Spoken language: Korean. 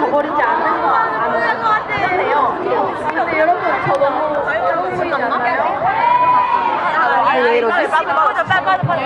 저버리지 않는 거 아는 것 같아요. 근데 여러분 저 너무 너무 보이지 않나요? 아, 왜 이러지? 빠져, 빠져, 빠져, 빠져.